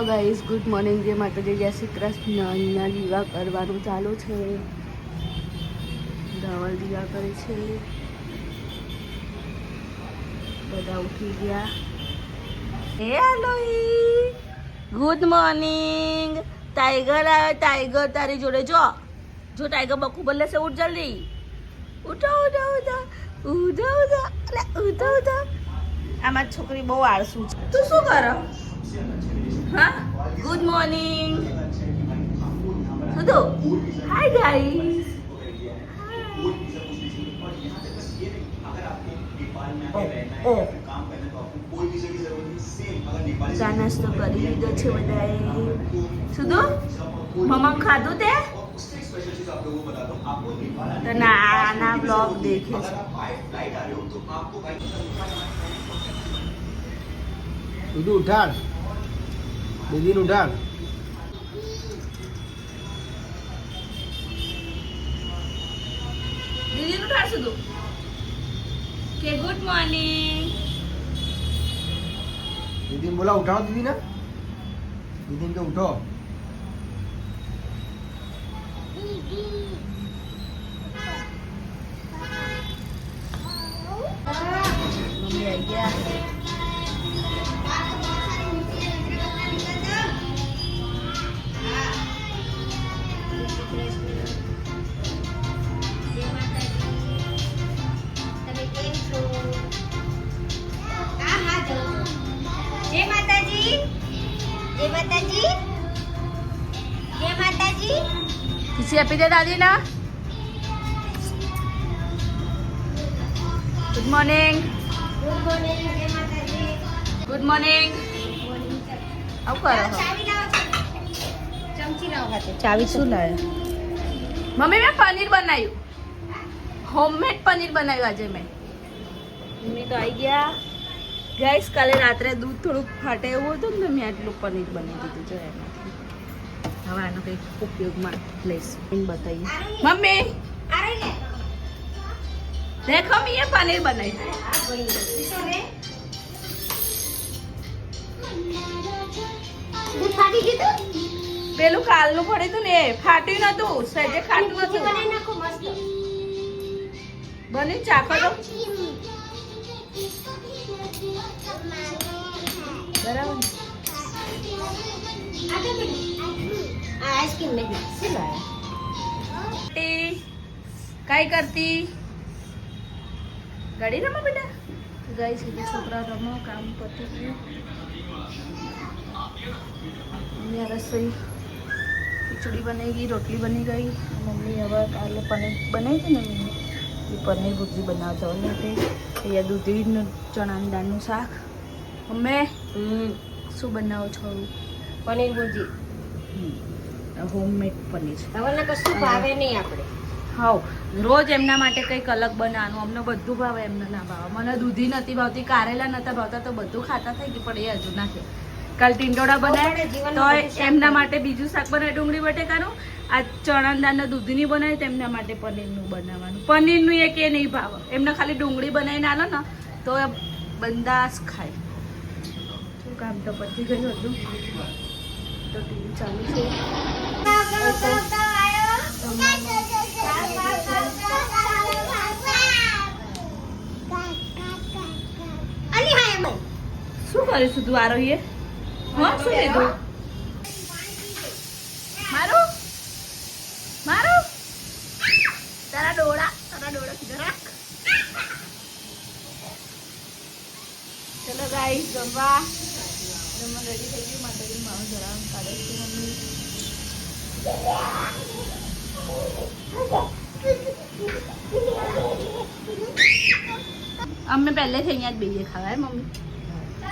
Guys good morning જે માતાજી. જય શ્રી કૃષ્ણ. અહીંયા દીવા કરવાનું ચાલુ છે. ધવલ દીવા કરે છે. બધા ઉઠી ગયા. હે લોહી ગુડ મોર્નિંગ ટાઈગર આવે ટાઈગર તારી જોડે જો. જો ટાઈગર બકુ બદલે છે, ઉઠ જલ્દી. ઉઠો ઉઠો ઉઠો. ઉઠો ઉઠો. એટલે ઉઠો ઉઠો. આમાં છોકરી બહુ આળસુ છે. તું શું કરો? હા ગુડ મોર્નિંગ સુધુ હાય ગાઈસ ચા નાસ્તો કરી લીધો છે બધાએ સુધુ મમ્મા ખાધું તે તો નાના બ્લોગ દેખે છે દીદી ઉઠાડ દીદીને ઉઠાડ દીદીનું ઠાર સુધુ કે ગુડ મોર્નિંગ દીદીને બોલા ઉઠાડો દીદીને દીદીને કે ઉઠો મમ્મી આવી ગયા ખુશી આપી દે દાદી ના ગુડ મોર્નિંગ ગુડ મોર્નિંગ જય માતાજી ગુડ મોર્નિંગ આવું કરો ચાવી શું લાવે મમ્મી મેં પનીર બનાવ્યું. હોમમેડ પનીર બનાવ્યું આજે મેં. મમ્મી તો આવી ગયા. ગાઈસ કાલે રાત્રે દૂધ થોડુંક ફાટે એવું હતું ને મેં આટલું પનીર બનાવી દીધું. છે એમાંથી. હવે આનો કંઈક ઉપયોગમાં લઈશ. એમ બતાવીએ મમ્મી આ રહી દેખો મેં પનીર બનાવ્યું. દૂધ ફાટી ગયું પેલું કાલનું પડ્યું હતું ને ફાટ્યું નતું સહેજે પછી નતું બની ચાખો તો. બરાબર. કાઈ કરતી? ગાડી રમો બેટા. ગઈ સીધી છોકરા રમો કામ પતી ગયું. રસોઈ ખીચડી બની ગઈ રોટલી બની ગઈ મમ્મી હવે કાલે પનીર બનાવી હતી ને મમ્મી? એ પનીર ભૂજી બનાવતા હોય તે. અહીંયા દૂધીનું ચણાની દાળનું શાક. મમ્મી શું બનાવો છો? પનીર ભૂજી હોમમેડ પનીર. ધવલને કશું ભાવે નહીં આપણે. હાવ રોજ એમના માટે કંઈક અલગ બનાવવાનું અમને બધું ભાવે એમને ના ભાવે. મને દૂધી નથી ભાવતી કારેલા નતા ભાવતા તો બધું ખાતા થઈ ગયું પણ એ હજુ ના ખાય. કાલ ટીંડોળા બનાવે આપણે તો એમના માટે બીજું શાક બનાવે ડુંગળી બટેકાનું. આ ચણા દાળના દૂધની બનાવે તેમના એમના માટે પનીરનું બનાવવાનું. પનીરનું એક એ નહીં ભાવે. એમને ખાલી ડુંગળી બનાવીને આલો ને તો બંદાસ ખાય. શું કામ તો પતી ગયું હતું? તો ટીવી ચાલુ છે. શું કરીશું તું આરો એ હા શું લીધું મારું મારું તારા ડોળા તારા ડોળા સીધા રાખ ચલો ગાઈસ જમવા જમવા રેડી થઈ ગયું માતાજી મારું જરા કાઢે છે મમ્મી અમે પહેલેથી અહીંયા જ બેહીએ ખાવા હે મમ્મી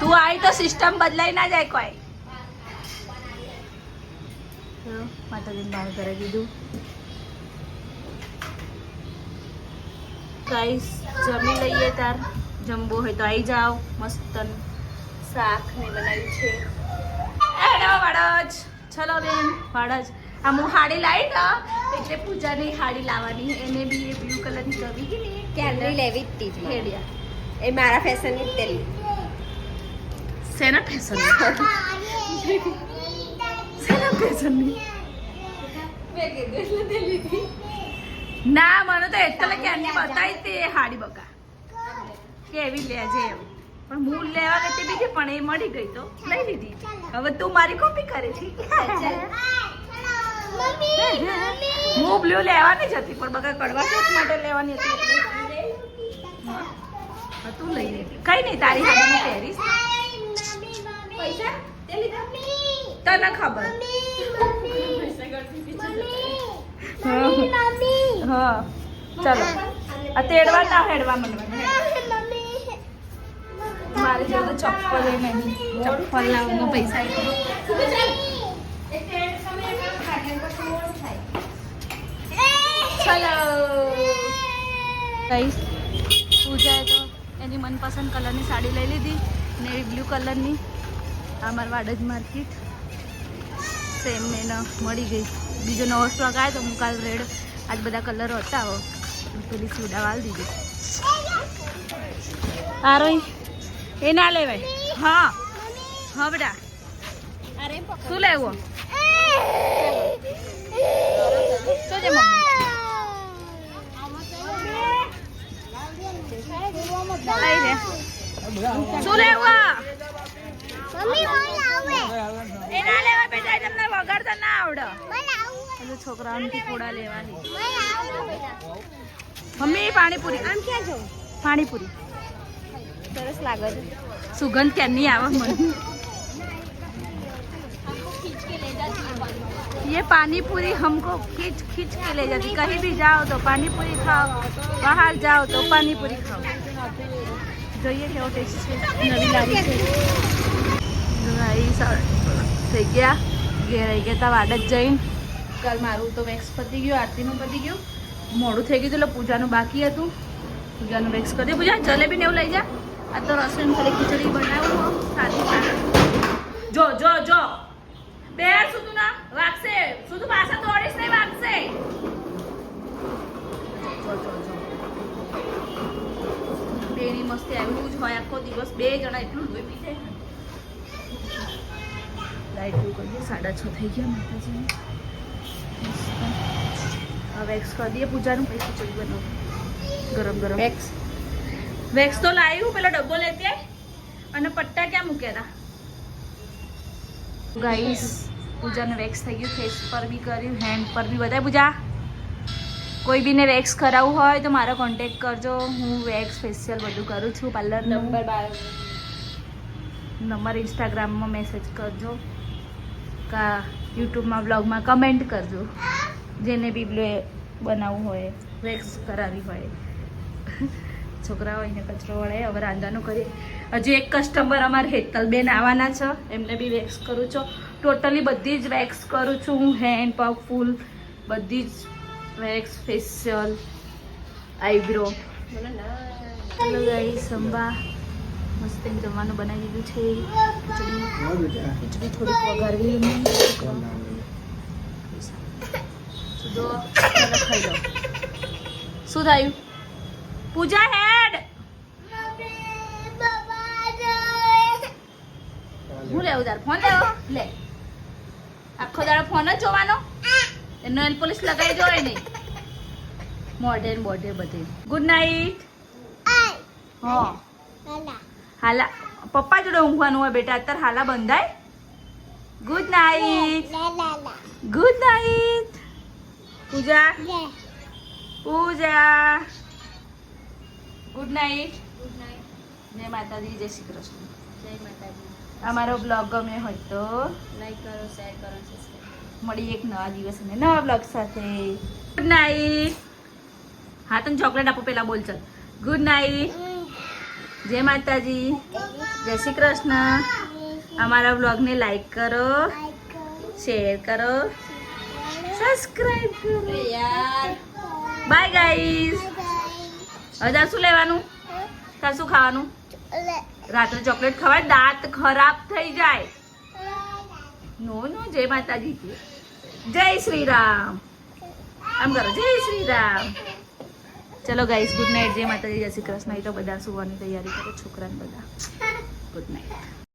તું આવી તો સિસ્ટમ બદલાઈ ના જાય કોઈ. માતાજીને બહાર કરી દીધું ગાઈસ જમી લઈએ તાર. જમવું હોય તો આવી જાઓ મસ્ત શાક ને બનાવ્યું છે. એડો વાડજ. ચલો બેન વાડજ. આ હું હાડી લાવી તો એટલે પૂજાની હાડી લાવવાની. એને બી એ બ્લુ કલરની કરવી હતી ને કેલરી લેવી જ હતી એ મારા ફેશનની જ તેલી શેના ફેશન ઓકેશનની ના, મને તો એટલે ક્યારની બતાવી તે હાડી બકા કેવી લેજે એમ. પણ હું લેવા ગઈ બીજી, પણ એ મળી ગઈ તો લઈ લીધી. હવે તું મારી કોપી કરે છે. હું બ્લુ લેવાની જ હતી, પણ બકા કડવા ચોથ માટે લેવાની હતી. તું લઈ લેતી કઈ નહીં તારી હાડી પહેરીશ. તને ખબર. હા. ચાલો. આ તેડવા ના હેડવા મને મારે જો તો ચપ્પલ એ નહીં ચપ્પલ લાવવાનું પૈસા ચલો. ગાઈસ પૂજાએ તો એની મનપસંદ કલરની સાડી લઈ લીધી. નેવી બ્લુ કલરની આ મારા વાડજ માર્કેટ. સેમ એને મળી ગઈ. બીજો નવો સ્ટોક આવ્યો તો હું કાલ રેડ. આજ બધા કલરો હતા હો. પેલી સુડા વાળ દીધી. આરો એ ના લેવાય. હા. હા બેટા. શું લેવું? શું છે શું લેવું એ ના લેવા બેટા તમને વગાડતા ના આવડે એટલે છોકરાઓને પોડા લેવાની મમ્મી પાણીપુરી આમ ક્યાં જવું પાણીપુરી સરસ લાગે છે સુગંધ ક્યાંની આવે મને ये पानी पूरी हमको खींच खींच के ले जाती कहीं भी जाओ तो पानी पूरी खाओ बाहर जाओ तो पानी पूरी खाओ જોઈએ કેવો થઈ ગયા. ઘેર આવી ગયા વાડ જ જઈને. કાલ મારું તો વેક્સ પતી ગયું, આરતીનું પતી ગયું. મોડું થઈ ગયું એટલે પૂજાનું બાકી હતું. પૂજાનું વેક્સ દે પૂજા જલેબી ને એવું લઈ જા. આ તો રસોઈ ખાલી ખીચડી બનાવું હો સાદી સાદી જો જો જો બે સુતું ના વાગશે સુતું પાછા દોડીશ નહીં વાગશે જો, જો, જો. બેની મસ્તી આવ્યું જ હોય આખો દિવસ બે જણા એટલું લોહી પી જાય લાઈટ કરીએ સાડા છ થઈ ગયા હવે વેક્સ કરી દઈએ પૂજાનું પછી ખીચડી બનાવું ગરમ ગરમ. વેક્સ વેક્સ તો લાવ્યું પેલો ડબ્બો લેતી અને પટ્ટા ક્યાં મૂક્યા હતા ગાઈસ પૂજાનું વેક્સ થઈ ગયું ફેસ પર બી કર્યું હેન્ડ પર બી. બધાય પૂજા? કોઈ બીને વેક્સ કરાવવું હોય તો મારો કોન્ટેક્ટ કરજો. હું વેક્સ ફેશિયલ બધું કરું છું. પાર્લર નંબર નંબર ઇન્સ્ટાગ્રામમાં મેસેજ કરજો. કા યુટ્યુબમાં બ્લોગમાં કમેન્ટ કરજો. જેને બી બનાવવું હોય વેક્સ કરાવી હોય. છોકરાઓ એને કચરો વળે હવે રાંધાનું કરીએ. હજુ એક કસ્ટમર અમારે હેતલબેન આવવાના છે. એમને બી વેક્સ કરું છું. ટોટલી બધી જ વેક્સ કરું છું. હું હેન્ડ પગ ફૂલ બધી જ વેક્સ ફેશિયલ આઈબ્રો ચલો ગાઈસ સંભા મસ્ત જમવાનું બનાવી દીધું છે. ખીચડી. થોડીક વઘારવી શું થયું? પૂજા હેડ! હું લેવું તાર? ફોન લેવો? લે. આખો દાડો ફોન જ જોવાનો? નેલ પોલીસ લગાવી દો નહીં. મોઢે ને બોઢે બધે ગુડ નાઇટ હા. હાલા. પપ્પા જોડે ઊંઘવાનું હોય બેટા અત્યારે હાલા બંધાય. Good night good night Pooja. Pooja. Good night જય માતાજી જય શ્રી કૃષ્ણ. જય માતાજી. અમારો બ્લોગ ગમે હોય તો લાઈક કરો શેર કરો સબસ્ક્રાઈબ મળી એક નવા દિવસ અને નવા બ્લોગ સાથે. ગુડ નાઇટ હા, તને ચોકલેટ આપો, પેલા બોલ ચાલ. ગુડ નાઇટ જય માતાજી. જય શ્રી કૃષ્ણ. અમારા બ્લોગને લાઈક કરો શેર કરો સબસ્ક્રાઈબ કરો. યાર બાય ગાઈઝ હવે તાર શું લેવાનું? તાર શું ખાવાનું? રાત્રે ચોકલેટ ખવાય, દાંત ખરાબ થઈ જાય. નો નો જય માતાજી. જય શ્રી રામ. આમ કરો, જય શ્રી રામ. ચલો ગાઈસ ગુડ નાઇટ જય માતાજી, જય શ્રી કૃષ્ણ. એ તો બધા સુવાની તૈયારી કરે, છોકરાને બધા. Good night